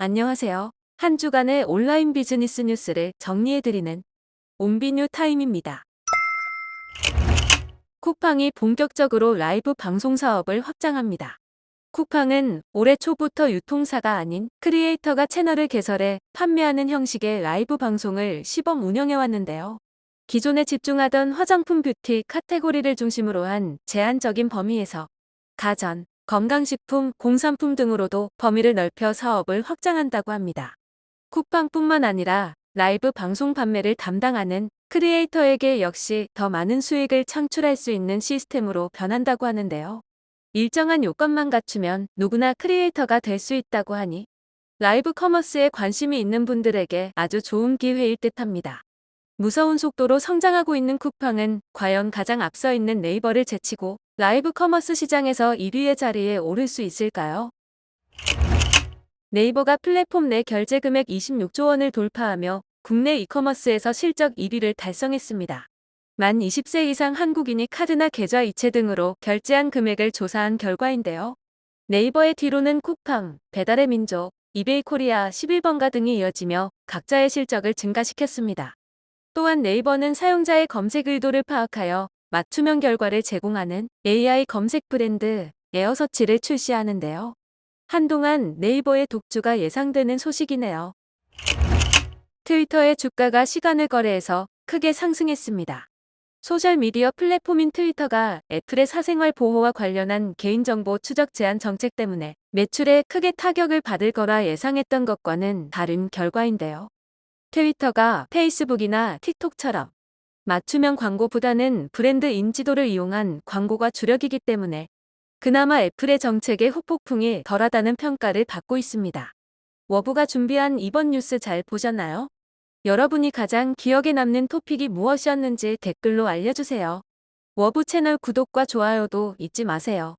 안녕하세요. 한 주간의 온라인 비즈니스 뉴스를 정리해드리는 온비뉴 타임입니다. 쿠팡이 본격적으로 라이브 방송 사업을 확장합니다. 쿠팡은 올해 초부터 유통사가 아닌 크리에이터가 채널을 개설해 판매하는 형식의 라이브 방송을 시범 운영해왔는데요. 기존에 집중하던 화장품 뷰티 카테고리를 중심으로 한 제한적인 범위에서 가전, 건강식품, 공산품 등으로도 범위를 넓혀 사업을 확장한다고 합니다. 쿠팡뿐만 아니라 라이브 방송 판매를 담당하는 크리에이터에게 역시 더 많은 수익을 창출할 수 있는 시스템으로 변한다고 하는데요. 일정한 요건만 갖추면 누구나 크리에이터가 될 수 있다고 하니 라이브 커머스에 관심이 있는 분들에게 아주 좋은 기회일 듯 합니다. 무서운 속도로 성장하고 있는 쿠팡은 과연 가장 앞서 있는 네이버를 제치고 라이브 커머스 시장에서 1위의 자리에 오를 수 있을까요? 네이버가 플랫폼 내 결제 금액 26조 원을 돌파하며 국내 이커머스에서 실적 1위를 달성했습니다. 만 20세 이상 한국인이 카드나 계좌 이체 등으로 결제한 금액을 조사한 결과인데요. 네이버의 뒤로는 쿠팡, 배달의 민족, 이베이 코리아 11번가 등이 이어지며 각자의 실적을 증가시켰습니다. 또한 네이버는 사용자의 검색 의도를 파악하여 맞춤형 결과를 제공하는 AI 검색 브랜드 에어서치를 출시하는데요. 한동안 네이버의 독주가 예상되는 소식이네요. 트위터의 주가가 시간을 거래해서 크게 상승했습니다. 소셜미디어 플랫폼인 트위터가 애플의 사생활 보호와 관련한 개인정보 추적 제한 정책 때문에 매출에 크게 타격을 받을 거라 예상했던 것과는 다른 결과인데요. 트위터가 페이스북이나 틱톡처럼 맞춤형 광고보다는 브랜드 인지도를 이용한 광고가 주력이기 때문에 그나마 애플의 정책의 후폭풍이 덜하다는 평가를 받고 있습니다. 워부가 준비한 이번 뉴스 잘 보셨나요? 여러분이 가장 기억에 남는 토픽이 무엇이었는지 댓글로 알려주세요. 워부 채널 구독과 좋아요도 잊지 마세요.